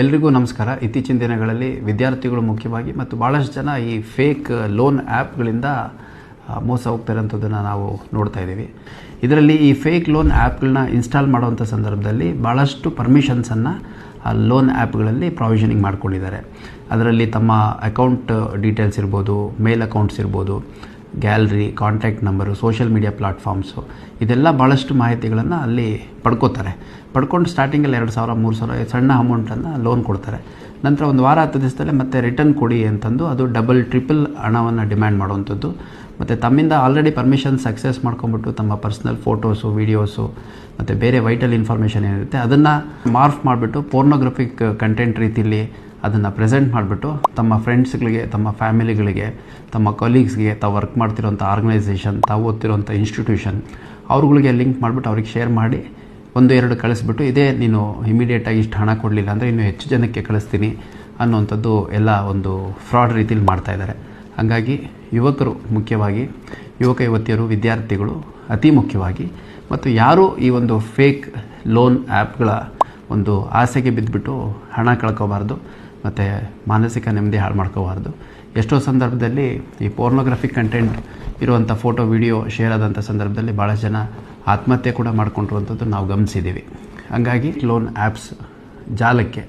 ಎಲ್ರಿಗೂ ನಮಸ್ಕಾರ. ಇತ್ತೀಚಿನ ದಿನಗಳಲ್ಲಿ ವಿದ್ಯಾರ್ಥಿಗಳು ಮುಖ್ಯವಾಗಿ ಮತ್ತು ಭಾಳಷ್ಟು ಜನ ಈ ಫೇಕ್ ಲೋನ್ ಆ್ಯಪ್ಗಳಿಂದ ಮೋಸ ಹೋಗ್ತಾರಂಥದ್ದನ್ನು ನಾವು ನೋಡ್ತಾ ಇದ್ದೀವಿ. ಇದರಲ್ಲಿ ಈ ಫೇಕ್ ಲೋನ್ ಆ್ಯಪ್ಗಳನ್ನ ಇನ್ಸ್ಟಾಲ್ ಮಾಡುವಂಥ ಸಂದರ್ಭದಲ್ಲಿ ಭಾಳಷ್ಟು ಪರ್ಮಿಷನ್ಸನ್ನು ಲೋನ್ ಆ್ಯಪ್ಗಳಲ್ಲಿ ಪ್ರಾವಿಷನಿಂಗ್ ಮಾಡ್ಕೊಂಡಿದ್ದಾರೆ. ಅದರಲ್ಲಿ ತಮ್ಮ ಅಕೌಂಟ್ ಡೀಟೇಲ್ಸ್ ಇರ್ಬೋದು ಮೇಲ್ ಅಕೌಂಟ್ಸ್ ಇರ್ಬೋದು gallery contact number social media platforms ಇದೆಲ್ಲ ಭಾಳಷ್ಟು ಮಾಹಿತಿಗಳನ್ನು ಅಲ್ಲಿ ಪಡ್ಕೋತಾರೆ. ಪಡ್ಕೊಂಡು ಸ್ಟಾರ್ಟಿಂಗಲ್ಲಿ ಎರಡು ಸಾವಿರ, ಮೂರು ಸಾವಿರ, ಸಣ್ಣ ಅಮೌಂಟನ್ನು ಲೋನ್ ಕೊಡ್ತಾರೆ. ನಂತರ ಒಂದು ವಾರ ಹತ್ತು ದಿವಸದಲ್ಲೇ ಮತ್ತೆ ರಿಟರ್ನ್ ಕೊಡಿ ಅಂತಂದು ಅದು ಡಬಲ್ ಟ್ರಿಪಲ್ ಹಣವನ್ನು ಡಿಮ್ಯಾಂಡ್ ಮಾಡುವಂಥದ್ದು. ಮತ್ತು ತಮ್ಮಿಂದ ಆಲ್ರೆಡಿ ಪರ್ಮಿಷನ್ ಸಕ್ಸಸ್ ಮಾಡ್ಕೊಂಬಿಟ್ಟು ತಮ್ಮ ಪರ್ಸ್ನಲ್ ಫೋಟೋಸು ವೀಡಿಯೋಸು ಮತ್ತು ಬೇರೆ ವೈಟಲ್ ಇನ್ಫಾರ್ಮೇಷನ್ ಏನಿರುತ್ತೆ, ಅದನ್ನು ಮಾರ್ಫ್ ಮಾಡಿಬಿಟ್ಟು ಪೋರ್ನೋಗ್ರಫಿಕ್ ಕಂಟೆಂಟ್ ರೀತಿಯಲ್ಲಿ ಅದನ್ನು ಪ್ರೆಸೆಂಟ್ ಮಾಡಿಬಿಟ್ಟು ತಮ್ಮ ಫ್ರೆಂಡ್ಸ್ಗಳಿಗೆ ತಮ್ಮ ಫ್ಯಾಮಿಲಿಗಳಿಗೆ ತಮ್ಮ ಕೊಲೀಗ್ಸ್ಗೆ ತಾವು ವರ್ಕ್ ಮಾಡ್ತಿರೋಂಥ ಆರ್ಗನೈಸೇಷನ್ ತಾವು ಓದ್ತಿರೋಂಥ ಇನ್ಸ್ಟಿಟ್ಯೂಷನ್ ಅವ್ರುಗಳಿಗೆ ಲಿಂಕ್ ಮಾಡಿಬಿಟ್ಟು ಅವ್ರಿಗೆ ಶೇರ್ ಮಾಡಿ ಒಂದು, ಎರಡು ಕಳಿಸ್ಬಿಟ್ಟು, ಇದೇ ನೀನು ಇಮಿಡಿಯೇಟಾಗಿ ಇಷ್ಟು ಹಣ ಕೊಡಲಿಲ್ಲ ಅಂದರೆ ಇನ್ನೂ ಹೆಚ್ಚು ಜನಕ್ಕೆ ಕಳಿಸ್ತೀನಿ ಅನ್ನೋವಂಥದ್ದು ಎಲ್ಲ ಒಂದು ಫ್ರಾಡ್ ರೀತಿಲಿ ಮಾಡ್ತಾ ಇದ್ದಾರೆ. ಹಾಗಾಗಿ ಯುವಕರು ಮುಖ್ಯವಾಗಿ, ಯುವಕ ಯುವತಿಯರು, ವಿದ್ಯಾರ್ಥಿಗಳು ಅತಿ ಮುಖ್ಯವಾಗಿ, ಮತ್ತು ಯಾರು ಈ ಒಂದು ಫೇಕ್ ಲೋನ್ ಆ್ಯಪ್ಗಳ ಒಂದು ಆಸೆಗೆ ಬಿದ್ದುಬಿಟ್ಟು ಹಣ ಕಳ್ಕೋಬಾರ್ದು, ಮತ್ತು ಮಾನಸಿಕ ನೆಮ್ಮದಿ ಹಾಳು ಮಾಡ್ಕೋಬಾರ್ದು. ಎಷ್ಟೋ ಸಂದರ್ಭದಲ್ಲಿ ಈ ಪೋರ್ನೋಗ್ರಫಿಕ್ ಕಂಟೆಂಟ್ ಇರುವಂಥ ಫೋಟೋ ವಿಡಿಯೋ ಶೇರ್ ಆದಂಥ ಸಂದರ್ಭದಲ್ಲಿ ಭಾಳ ಜನ ಆತ್ಮಹತ್ಯೆ ಕೂಡ ಮಾಡ್ಕೊಂಡಿರುವಂಥದ್ದು ನಾವು ಗಮನಿಸಿದ್ದೀವಿ. ಹಂಗಾಗಿ ಲೋನ್ ಆ್ಯಪ್ಸ್ ಜಾಲಕ್ಕೆ